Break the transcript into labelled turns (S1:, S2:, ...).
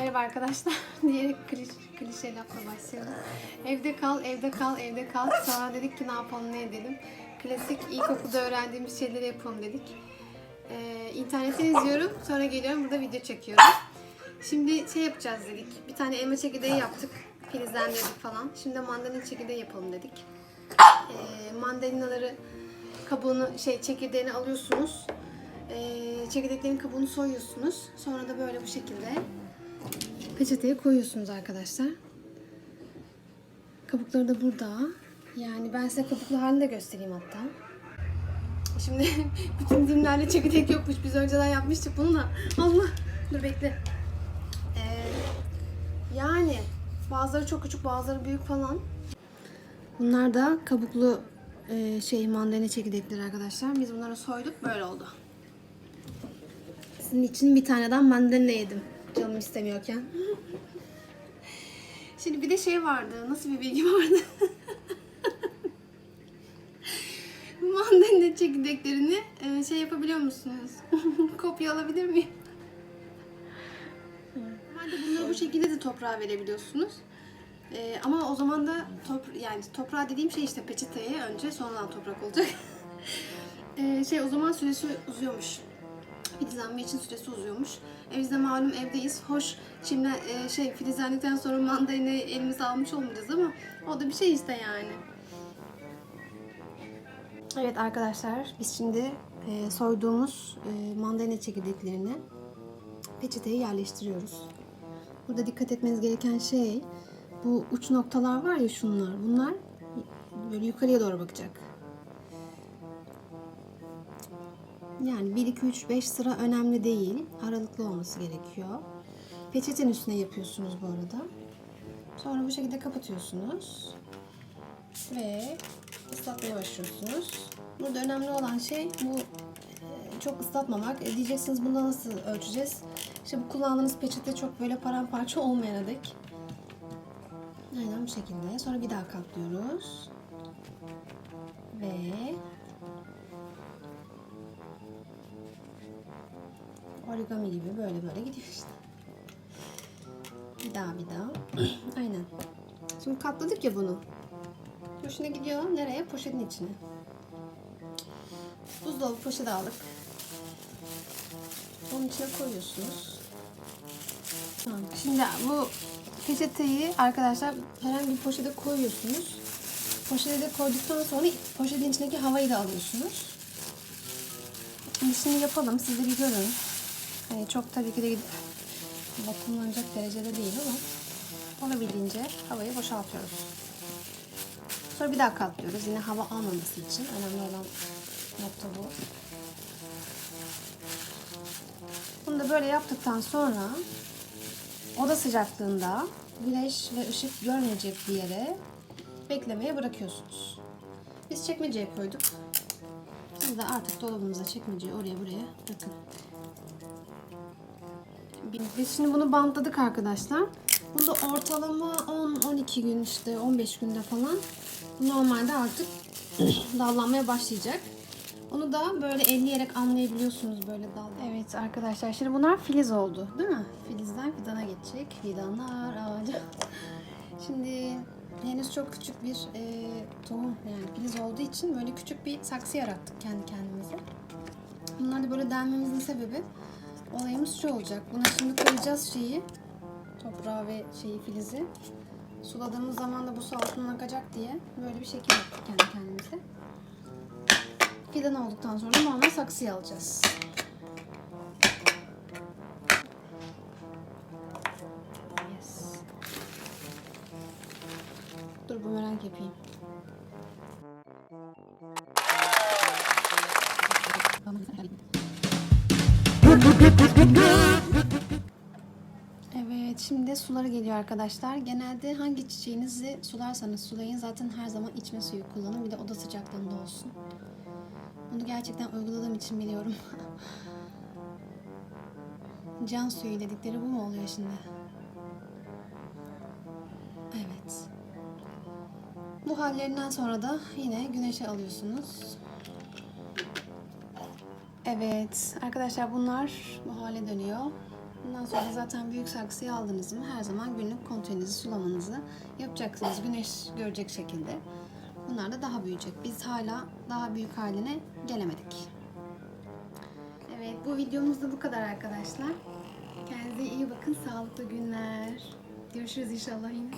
S1: Merhaba arkadaşlar diyerek kliş, klişe lafla başlayalım. Evde kal, evde kal, evde kal. Sonra dedik ki ne yapalım, ne edelim. Klasik ilkokulda öğrendiğimiz şeyleri yapalım dedik. Ee, internetten izliyorum, sonra geliyorum burada video çekiyorum. Şimdi şey yapacağız dedik. Bir tane elma çekirdeği yaptık. Filizlendirdik falan. Şimdi mandalina çekirdeği yapalım dedik. Ee, mandalinaları kabuğunu şey çekirdeğini alıyorsunuz. Ee, çekirdeklerin kabuğunu soyuyorsunuz. Sonra da böyle bu şekilde peçeteye koyuyorsunuz arkadaşlar. Kabukları da burada. Yani ben size kabuklu halini de göstereyim hatta. Şimdi bütün dilimlerle çekirdek yokmuş. Biz önceden yapmıştık bunu da. Allah! Dur bekle. Ee, yani bazıları çok küçük, bazıları büyük falan. Bunlar da kabuklu e, şey mandalina çekirdekleri arkadaşlar. Biz bunları soyduk böyle oldu. Sizin için bir taneden mandalina yedim. Canım istemiyorken. Şimdi bir de şey vardı. Nasıl bir bilgi vardı? mandalina çekirdeklerini e, şey yapabiliyor musunuz? Kopya alabilir miyim? Normalde bunları bu şekilde de toprağa verebiliyorsunuz. Ee, ama o zaman da top, yani toprağa dediğim şey işte peçeteye önce sonradan toprak olacak. Ee, şey o zaman süresi uzuyormuş. Filizlenme için süresi uzuyormuş. E biz de malum evdeyiz. Hoş şimdi e, şey filizlendikten sonra mandalinayı elimize almış olmayacağız ama o da bir şey işte yani. Evet arkadaşlar biz şimdi e, soyduğumuz e, mandalina çekirdeklerini peçeteye yerleştiriyoruz. Burada dikkat etmeniz gereken şey bu uç noktalar var ya şunlar. Bunlar böyle yukarıya doğru bakacak. Yani 1, 2, 3, 5 sıra önemli değil. Aralıklı olması gerekiyor. Peçetenin üstüne yapıyorsunuz bu arada. Sonra bu şekilde kapatıyorsunuz. Ve ıslatmaya başlıyorsunuz. Burada önemli olan şey bu e, çok ıslatmamak. E, diyeceksiniz bunda nasıl ölçeceğiz? İşte bu kullandığınız peçete çok böyle paramparça olmayana dek. Aynen bu şekilde. Sonra bir daha katlıyoruz. Ve origami gibi böyle böyle gidiyor işte. Bir daha bir daha. Aynen. Şimdi katladık ya bunu. Bu şimdi gidiyor nereye? Poşetin içine. Buzdolabı poşeti aldık. Onun içine koyuyorsunuz. Tamam. Şimdi bu peçeteyi arkadaşlar herhangi bir poşete koyuyorsunuz. Poşete de koyduktan sonra poşetin içindeki havayı da alıyorsunuz. Şimdi, yapalım. Siz de bir görün. Hani çok tabii ki de gidip vakumlanacak derecede değil ama olabildiğince havayı boşaltıyoruz. Sonra bir daha katlıyoruz. Yine hava almaması için. Önemli olan nokta bu. Bunu da böyle yaptıktan sonra oda sıcaklığında güneş ve ışık görmeyecek bir yere beklemeye bırakıyorsunuz. Biz çekmeceye koyduk. Siz de artık dolabınıza çekmeceyi oraya buraya bırakın. Biz şimdi bunu bantladık arkadaşlar. Bunda ortalama 10-12 gün işte 15 günde falan normalde artık dallanmaya başlayacak. Onu da böyle elleyerek anlayabiliyorsunuz böyle dal. Evet arkadaşlar şimdi bunlar filiz oldu değil mi? Filizden fidana geçecek. Fidanlar ağaca. Şimdi henüz çok küçük bir e, tohum yani filiz olduğu için böyle küçük bir saksı yarattık kendi kendimize. Bunlar da böyle delmemizin sebebi olayımız şu olacak. Buna şimdi koyacağız şeyi toprağı ve şeyi filizi. Suladığımız zaman da bu su altından akacak diye böyle bir şekil yaptık kendi kendimize. Fidan olduktan sonra normal saksıya alacağız. Bumerang yapayım. Evet, şimdi suları geliyor arkadaşlar. Genelde hangi çiçeğinizi sularsanız sulayın. Zaten her zaman içme suyu kullanın. Bir de oda sıcaklığında olsun. Bunu gerçekten uyguladığım için biliyorum. Can suyu dedikleri bu mu oluyor şimdi? Bu hallerinden sonra da yine güneşe alıyorsunuz. Evet arkadaşlar bunlar bu hale dönüyor. Bundan sonra zaten büyük saksıyı aldınız mı her zaman günlük kontrolünüzü, sulamanızı yapacaksınız. Güneş görecek şekilde. Bunlar da daha büyüyecek. Biz hala daha büyük haline gelemedik. Evet bu videomuz da bu kadar arkadaşlar. Kendinize iyi bakın. Sağlıklı günler. Görüşürüz inşallah yine.